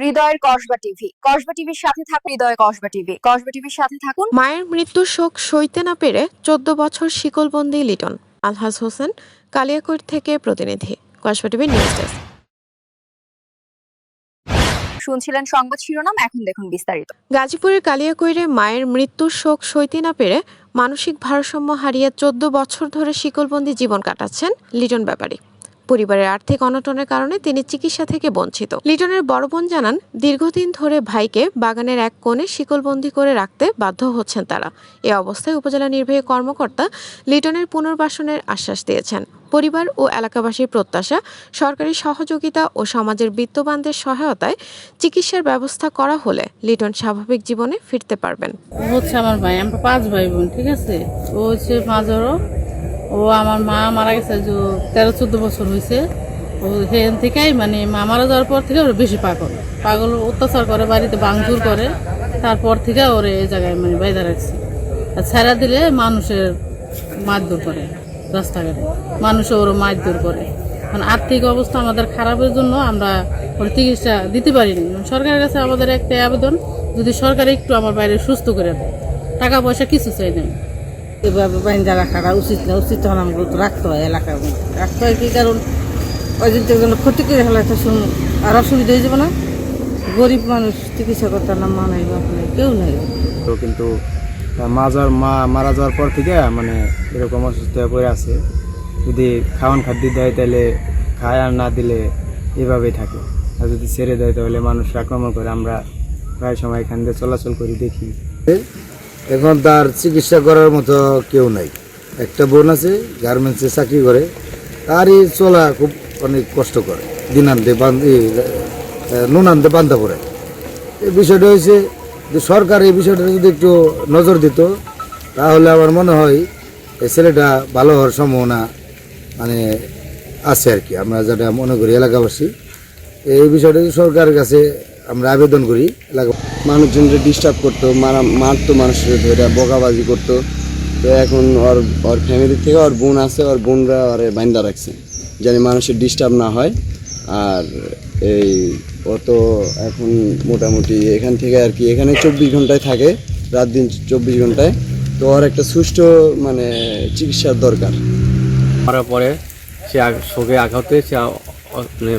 হৃদয়ের কসবা টিভি। কসবা টিভির সাথে থাকুন হৃদয় কসবা টিভি। কসবা টিভির সাথে থাকুন। মায়ের মৃত্যুর শোক সইতে না পেরে চোদ্দ বছর শিকলবন্দি লিটন আলহাজ হোসেন কালিয়াকৈর থেকে প্রতিনিধি। Kasba TV news desk. শুনছিলেন সংবাদ শিরোনাম এখন দেখুন বিস্তারিত। গাজীপুরের কালিয়াকৈরে মায়ের মৃত্যুর শোক সইতে না পেরে মানসিক ভারসাম্য হারিয়ে চোদ্দ বছর ধরে শিকলবন্দি জীবন কাটাচ্ছেন লিটন ব্যাপারী। পরিবারের আর্থিক অনটনের কারণে তিনি চিকিৎসা থেকে বঞ্চিত। লিটনের বড় বোন জানান, দীর্ঘদিন ধরে ভাইকে বাগানের এক কোণে শিকলবন্দি করে রাখতে বাধ্য হচ্ছেন তারা। এ অবস্থায় উপজেলা নির্বাহী কর্মকর্তা লিটনের পুনর্বাসনের আশ্বাস দিয়েছেন। পরিবার ও এলাকাবাসীর প্রত্যাশা, সরকারি সহযোগিতা ও সমাজের বিত্তবানদের সহায়তায় চিকিৎসার ব্যবস্থা করা হলে লিটন স্বাভাবিক জীবনে ফিরতে পারবেন। হচ্ছে আমার ভাই, আমরা পাঁচ ভাই বোন, ঠিক আছে? ও হচ্ছে মাঝরও ও আমার মা মারা গেছে যে তেরো চোদ্দ বছর হয়েছে। ও সেখান থেকেই মানে মা মারা যাওয়ার পর থেকে ওরা বেশি পাগল। পাগল অত্যাচার করে, বাড়িতে ভাঙচুর করে। তারপর থেকে ওরে এই জায়গায় মানে বাইদা রাখছে। আর ছেড়া দিলে মানুষের মারধর করে রাস্তাঘাটে। মানুষ ওর মারধর করে। মানে আর্থিক অবস্থা আমাদের খারাপের জন্য আমরা ওর চিকিৎসা দিতে পারিনি। সরকারের কাছে আমাদের একটা আবেদন, যদি সরকার একটু আমার বাইরে সুস্থ করে দেয়, টাকা পয়সা কিছু চাই নাই। এভাবে বাইন্দা রাখাটা উচিত না, উচিত তখন আমাকে তো রাখতে হয় এলাকার মধ্যে। রাখতে হয় কি? কারণ দিন থেকে ক্ষতি করে ফেলাতে শুন, আর অসুবিধা হয়ে যাবে না। গরিব মানুষ চিকিৎসা করতে না মা নাই, বাপ কেউ নাই। তো কিন্তু মা যাওয়ার, মা মারা যাওয়ার পর থেকে মানে এরকম অসুস্থ হয়ে পড়ে আছে। যদি খাওয়ান খাদ্য দেয় তাহলে খায় আর না দিলে এভাবেই থাকে। আর যদি ছেড়ে দেয় তাহলে মানুষ আক্রমণ করে। আমরা প্রায় সময় এখান দিয়ে চলাচল করি দেখি। এখন তার চিকিৎসা করার মতো কেউ নাই। একটা বোন আছে গার্মেন্টসে চাকরি করে, তারই চলা খুব অনেক কষ্ট করে। দিনান্তে বান্ধ নুনান্তে বান্ধা পড়ে। এই বিষয়টা হয়েছে যে সরকার এই বিষয়টা যদি একটু নজর দিত, তাহলে আমার মনে হয় এই ছেলেটা ভালো হওয়ার সম্ভাবনা মানে আছে আর কি। আমরা যেটা মনে করি এলাকাবাসী, এই বিষয়টা সরকারের কাছে আমরা আবেদন করি, এলাকা মানুষজনকে ডিস্টার্ব করতো, মারা, মারতো মানুষের ধরে, বকাবাজি করতো। তো এখন ওর ওর ফ্যামিলি থেকে ওর বোন আছে, ওর বোনরা ওরে বাইন্দা রাখছে, যেন মানুষের ডিস্টার্ব না হয়। আর এই, ও তো এখন মোটামুটি এখান থেকে আর কি, এখানে চব্বিশ ঘন্টায় থাকে, রাত দিন চব্বিশ ঘন্টায়। তো ওর একটা সুষ্ঠু মানে চিকিৎসার দরকার। মারার পরে সে শোকে আঘাতে সে মানে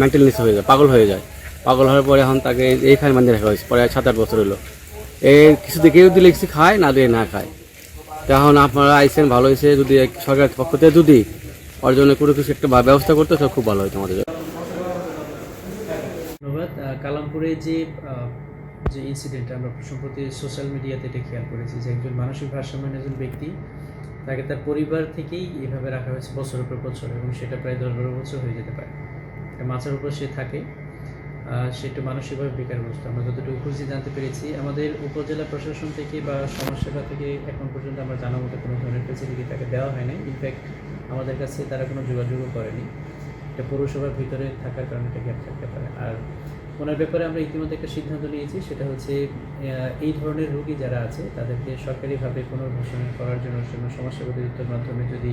মেন্টালনেস হয়ে যায়, পাগল হয়ে যায়। পাগল হওয়ার পরে এখন তাকে এই এইখানে বান্ধে রাখা হয়েছে, পরে সাত আট বছর হলো। এই কিছু দিকে দিলে কিছু খায়, না দিয়ে না খায়। তো এখন আপনারা আইসেন, ভালো হয়েছে, যদি সরকারের পক্ষ থেকে যদি ওর জন্য কোনো কিছু একটা ব্যবস্থা করতে তো খুব ভালো হতো আমাদের। ধন্যবাদ। কালামপুরে যে যে ইনসিডেন্ট আমরা সম্প্রতি সোশ্যাল মিডিয়াতে এটা খেয়াল করেছি যে একজন মানসিক ভারসাম্যহীন একজন ব্যক্তি, তাকে তার পরিবার থেকেই এভাবে রাখা হয়েছে বছরের পর বছর এবং সেটা প্রায় দশ বারো বছর হয়ে যেতে পারে। মাছের উপর সে থাকে। আহ, সে একটু মানসিকভাবে বেকারগ্রস্ত। আমরা যতটুকু খুঁজে জানতে পেরেছি। আমাদের উপজেলা প্রশাসন থেকে বা সমাজসেবা থেকে এখন পর্যন্ত আমরা জানা মতো কোনো ধরনের ফেসিলিটি তাকে দেওয়া হয়নি ইনফ্যাক্ট আমাদের কাছে তারা কোনো যোগাযোগও করেনি। এটা পৌরসভার ভিতরে থাকার কারণে এটা গ্যাপ থাকতে পারে। আর ওনার ব্যাপারে আমরা ইতিমধ্যে একটা সিদ্ধান্ত নিয়েছি সেটা হচ্ছে এই ধরনের রোগী যারা আছে তাদেরকে সরকারিভাবে পুনর্বাসন করার জন্য সমাজসেবা অধিদপ্তর মাধ্যমে যদি